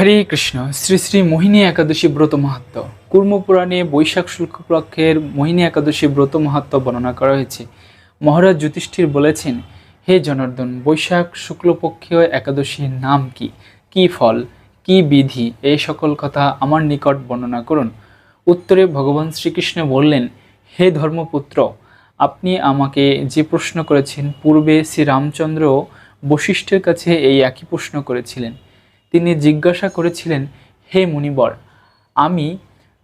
হরে কৃষ্ণ। শ্রী শ্রী মোহিনী একাদশী ব্রত মাহাত্ম কুর্মপুরাণে বৈশাখ শুক্লপক্ষের মোহিনী একাদশী ব্রত মাহাত্ম বর্ণনা করা হয়েছে। মহারাজ যুধিষ্ঠির বলেছেন, হে জনার্দন, বৈশাখ শুক্লপক্ষীয় একাদশীর নাম কি? কি ফল? কি বিধি? এই সকল কথা আমার নিকট বর্ণনা করুন। উত্তরে ভগবান শ্রীকৃষ্ণ বললেন, হে ধর্মপুত্র, আপনি আমাকে যে প্রশ্ন করেছেন, পূর্বে শ্রীরামচন্দ্র বশিষ্ঠের কাছে এই একই প্রশ্ন করেছিলেন। তিনি জিজ্ঞাসা করেছিলেন, হে মুনিবর, আমি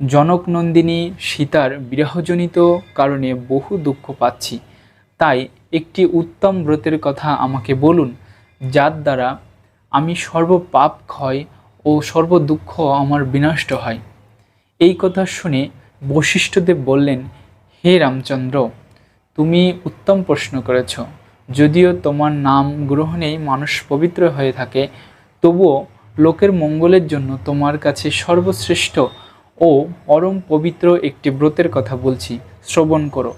জনকনন্দিনী সীতার বিরহজনিত কারণে বহু দুঃখ পাচ্ছি। তাই একটি উত্তম ব্রতের কথা আমাকে বলুন, যার দ্বারা আমি সর্ব পাপ ক্ষয় ও সর্ব দুঃখ আমার বিনষ্ট হয়। এই কথা শুনে বশিষ্ঠদেব বললেন, হে রামচন্দ্র, তুমি উত্তম প্রশ্ন করেছ। যদিও তোমার নাম গ্রহণেই মানুষ পবিত্র হয়ে থাকে, তবুও লোকের মঙ্গলের জন্য তোমার কাছে সর্বশ্রেষ্ঠ ও পরম পবিত্র একটি ব্রতের কথা বলছি, শ্রবণ করো।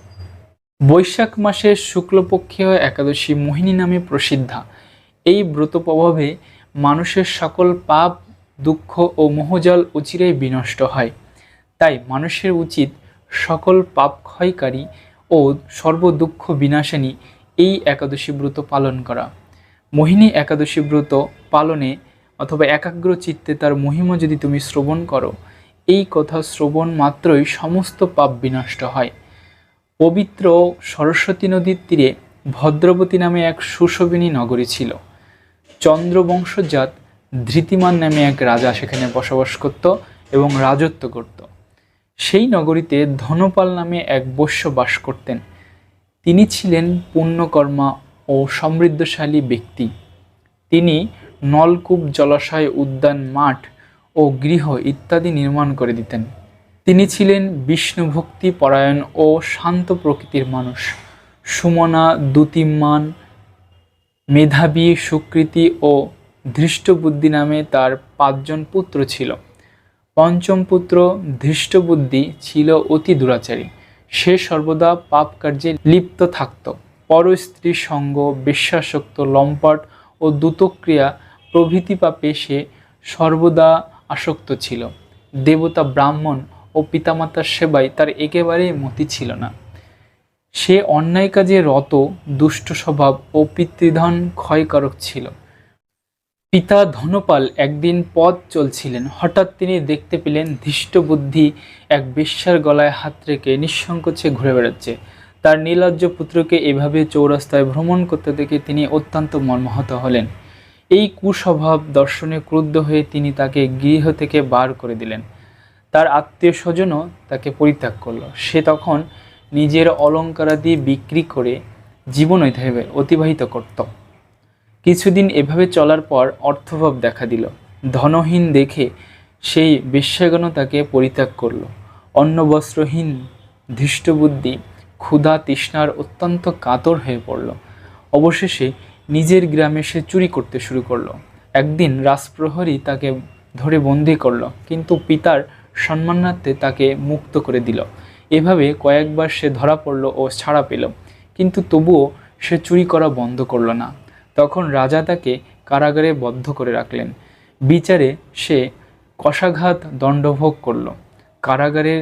বৈশাখ মাসের শুক্লপক্ষীয় একাদশী মোহিনী নামে প্রসিদ্ধা। এই ব্রত প্রভাবে মানুষের সকল পাপ, দুঃখ ও মোহজল অচিরেই বিনষ্ট হয়। তাই মানুষের উচিত সকল পাপ ক্ষয়কারী ও সর্বদুঃখ বিনাশিনী এই একাদশী ব্রত পালন করা। মোহিনী একাদশী ব্রত পালনে অথবা একাগ্র চিত্তে তার মহিমা যদি তুমি শ্রবণ করো, এই কথা শ্রবণ মাত্রই সমস্ত পাপ বিনষ্ট হয়। পবিত্র সরস্বতী নদীর তীরে ভদ্রবতী নামে এক সুশোভিনী নগরী ছিল। চন্দ্রবংশজাত ধৃতিমান নামে এক রাজা সেখানে বসবাস করত এবং রাজত্ব করত। সেই নগরীতে ধনপাল নামে এক বৈশ্য বাস করতেন। তিনি ছিলেন পুণ্যকর্মা ও সমৃদ্ধশালী ব্যক্তি। তিনি নলকূপ, জলাশয়, উদ্যান, মাঠ ও গৃহ ইত্যাদি নির্মাণ করে দিতেন। তিনি ছিলেন বিষ্ণুভক্তি পরায়ণ ও শান্ত প্রকৃতির মানুষ। সুমনা, দুতিম্মান, মেধাবী, সুকৃতি ও ধৃষ্টবুদ্ধি নামে তার পাঁচজন পুত্র ছিল। পঞ্চম পুত্র ধৃষ্টবুদ্ধি ছিল অতি দুরাচারী। সে সর্বদা পাপ কার্যে লিপ্ত থাকত। পর স্ত্রী সঙ্গ, বিশ্বাসক্ত, লম্পট ও দ্রুতক্রিয়া প্রভৃতি পাপে সে সর্বদা আসক্ত ছিল। দেবতা ব্রাহ্মণ ও পিতামাতার সেবায় তার একেবারেই মতি ছিল না। সে অন্যায় কাজে রত, দুষ্ট স্বভাব ও পিতৃধন ক্ষয়কারক ছিল। পিতা ধনপাল একদিন পথ চলছিলেন। হঠাৎ তিনি দেখতে পেলেন ধৃষ্টবুদ্ধি এক বেশ্যার গলায় হাত রেখে নিঃসংকোচে ঘুরে বেড়াচ্ছে। তার নীলজ্জ পুত্রকে এভাবে চৌরাস্তায় ভ্রমণ করতে দেখে তিনি অত্যন্ত মর্মাহত হলেন। এই কুস্বভাব দর্শনে ক্রুদ্ধ হয়ে তিনি তাকে গৃহ থেকে বার করে দিলেন। তার আত্মীয় স্বজনও তাকে পরিত্যাগ করল। সে তখন নিজের অলঙ্কারাদি বিক্রি করে জীবন অতিবাহিত অতিবাহিত করত। কিছুদিন এভাবে চলার পর অর্থভাব দেখা দিল। ধনহীন দেখে সেই বেশ্যাগণ তাকে পরিত্যাগ করল। অন্ন, বস্ত্রহীন, ধৃষ্টবুদ্ধি, ক্ষুধা, তৃষ্ণার অত্যন্ত কাতর হয়ে পড়ল। অবশেষে নিজের গ্রামে সে চুরি করতে শুরু করল। একদিন রাজপ্রহরী তাকে ধরে বন্দি করল, কিন্তু পিতার সম্মানার্থে তাকে মুক্ত করে দিল। এভাবে কয়েকবার সে ধরা পড়ল ও ছাড়া পেল, কিন্তু তবুও সে চুরি করা বন্ধ করল না। তখন রাজা তাকে কারাগারে বদ্ধ করে রাখলেন। বিচারে সে কষাঘাত দণ্ডভোগ করল। কারাগারের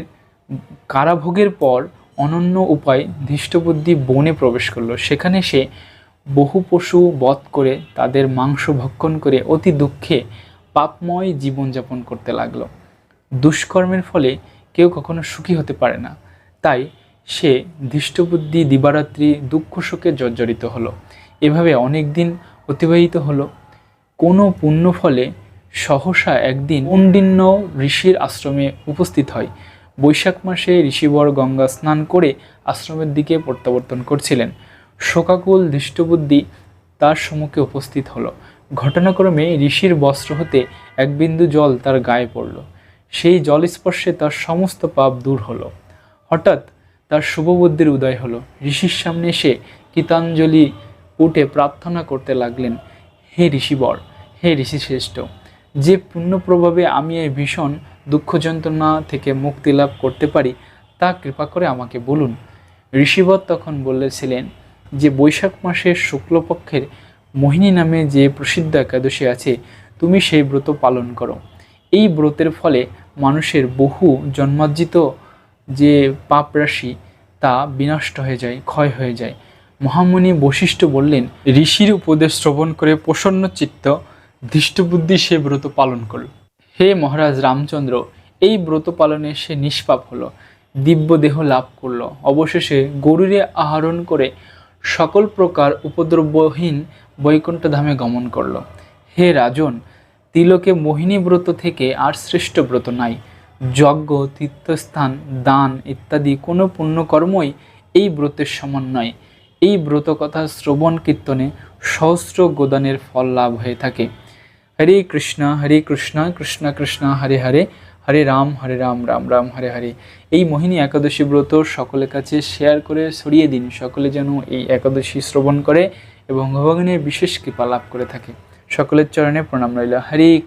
কারাভোগের পর অনন্য উপায় ধৃষ্টবুদ্ধি বনে প্রবেশ করল। সেখানে সে বহু পশু বধ করে তাদের মাংস ভক্ষণ করে অতি দুঃখে পাপময় জীবনযাপন করতে লাগল। দুষ্কর্মের ফলে কেউ কখনো সুখী হতে পারে না। তাই সে ধৃষ্টবুদ্ধি, দিবারাত্রি, দুঃখ শোকে জর্জরিত হলো। এভাবে অনেক দিন অতিবাহিত হলো। কোনো পুণ্য ফলে সহসা একদিন পণ্ডিন্য ঋষির আশ্রমে উপস্থিত হয়। বৈশাখ মাসে ঋষিবর গঙ্গা স্নান করে আশ্রমের দিকে প্রত্যাবর্তন করছিলেন। শোকাকুল দৃষ্টবুদ্ধি তার সম্মুখে উপস্থিত হলো। ঘটনাক্রমে ঋষির বস্ত্র হতে এক বিন্দু জল তার গায়ে পড়ল। সেই জল স্পর্শে তার সমস্ত পাপ দূর হলো। হঠাৎ তার শুভবুদ্ধির উদয় হলো। ঋষির সামনে এসে গীতাঞ্জলি উঠে প্রার্থনা করতে লাগলেন, হে ঋষিবর, হে ঋষি শ্রেষ্ঠ যে পুণ্য প্রভাবে আমি এই ভীষণ দুঃখ যন্ত্রণা থেকে মুক্তি লাভ করতে পারি, তা কৃপা করে আমাকে বলুন। ঋষিবর তখন বলেছিলেন যে বৈশাখ মাসের শুক্লপক্ষের মোহিনী নামে যে প্রসিদ্ধ একাদশী আছে, তুমি সেই ব্রত পালন করো। এই ব্রতের ফলে মানুষের বহু জন্মার্জিত যে পাপ রাশি, তা বিনষ্ট হয়ে যায়, ক্ষয় হয়ে যায়। মহামুনি বশিষ্ঠ বললেন, ঋষির উপদেশ শ্রবণ করে প্রসন্ন চিত্ত, ধৃষ্টবুদ্ধি সে ব্রত পালন করল। হে মহারাজ রামচন্দ্র, এই ব্রত পালনে সে নিষ্পাপ হলো দিব্য দেহ লাভ করল। অবশেষে গরুরে আহরণ করে সকল প্রকার উপদ্রবহীন বৈকুণ্ঠ ধামে গমন করল। হে রাজন, তিলকে মোহিনী ব্রত থেকে আর শ্রেষ্ঠ ব্রত নাই। যজ্ঞ, তীর্থস্থান, দান ইত্যাদি কোনো পুণ্যকর্মই এই ব্রতের সমান নয়। এই ব্রত কথা শ্রবণ কীর্তনে সহস্র গোদানের ফল লাভ হয়ে থাকে। হরে কৃষ্ণ হরে কৃষ্ণ কৃষ্ণ কৃষ্ণ, হরে হরে। হরে রাম হরে রাম রাম রাম, হরে হরে। এই মোহিনী একাদশী ব্রত সকলের কাছে শেয়ার করে ছড়িয়ে দিন। সকলে যেন এই একাদশী শ্রবণ করে এবং ভগবানের বিশেষ কৃপা লাভ করে থাকে। সকলের চরণে প্রণাম রইল। হরে